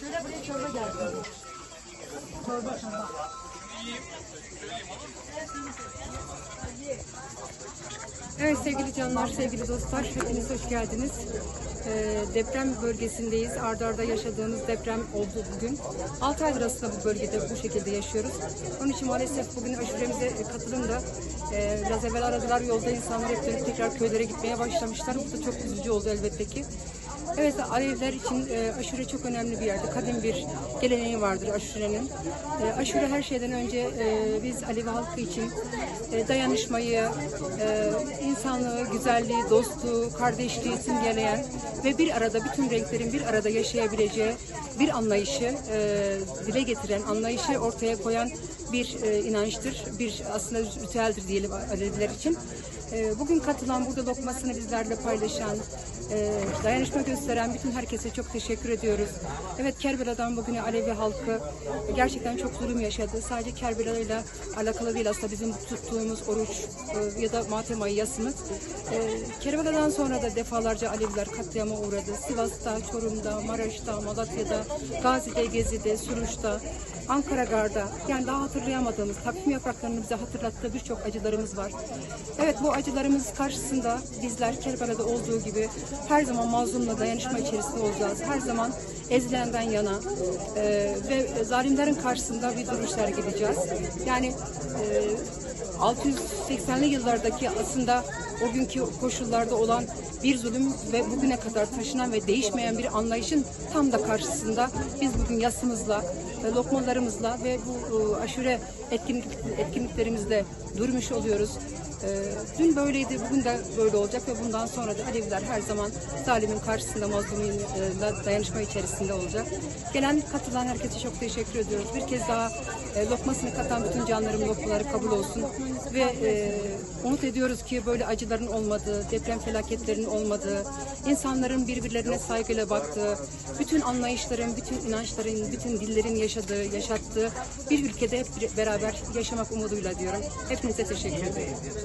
Şöyle buraya çorba geldi. Çorba çorba. Evet sevgili canlar, sevgili dostlar, hepiniz hoş geldiniz. Ee, deprem bölgesindeyiz. Arda arda yaşadığımız deprem oldu bugün. 6 aydır aslında bu bölgede bu şekilde yaşıyoruz. Onun için maalesef bugün aşuremize katılım da e, biraz evvel aradılar yolda insanlar hep tekrar köylere gitmeye başlamışlar. Bu da çok üzücü oldu elbette ki. Evet Alevler için e, aşure çok önemli bir yerde. Kadim bir geleneği vardır aşurenin. E, aşure her şeyden önce e, biz Alevi halkı için e, dayanışmayı, e, insanlığı, güzelliği, dostluğu, kardeşliği simgeleyen ve bir arada bütün renklerin bir arada yaşayabileceği bir anlayışı e, dile getiren, anlayışı ortaya koyan bir e, inançtır. Bir aslında ritüeldir diyelim Aleviler için. E, bugün katılan, burada lokmasını bizlerle paylaşan, e, dayanışma gösteren bütün herkese çok teşekkür ediyoruz. Evet Kerbela'dan bugüne Alevi halkı gerçekten çok zulüm yaşadı. Sadece Kerbela ile alakalı değil aslında bizim tuttuğumuz oruç e, ya da matem ayı yasımız. E, Kerbela'dan sonra da defalarca Aleviler katliama uğradı. Sivas'ta, Çorum'da, Maraş'ta, Malatya'da, Gazi'de, Gezi'de, Suruç'ta, Ankara Gar'da yani daha hatırlayamadığımız takvim yapraklarının bize hatırlattığı birçok acılarımız var. Evet bu acılarımız karşısında bizler Kerbela'da olduğu gibi her zaman mazlumla dayanışma içerisinde olacağız. Her zaman ezilenden yana e, ve zalimlerin karşısında bir duruş sergileyeceğiz. Yani e, 680'li yıllardaki aslında o günkü koşullarda olan bir zulüm ve bugüne kadar taşınan ve değişmeyen bir anlayışın tam da karşısında biz bugün yasımızla, e, lokmalarımızla ve bu e, aşure etkinlik, etkinliklerimizle durmuş oluyoruz. E, Dün böyleydi, bugün de böyle olacak ve bundan sonra da Aleviler her zaman zalimin karşısında mazlumunla dayanışma içerisinde olacak. Gelen katılan herkese çok teşekkür ediyoruz. Bir kez daha e, lokmasını katan bütün canlarım lokmaları kabul olsun ve e, umut ediyoruz ki böyle acıların olmadığı, deprem felaketlerinin olmadığı, insanların birbirlerine saygıyla baktığı, bütün anlayışların, bütün inançların, bütün dillerin yaşadığı, yaşattığı bir ülkede hep beraber yaşamak umuduyla diyorum. Hepinize teşekkür ederim.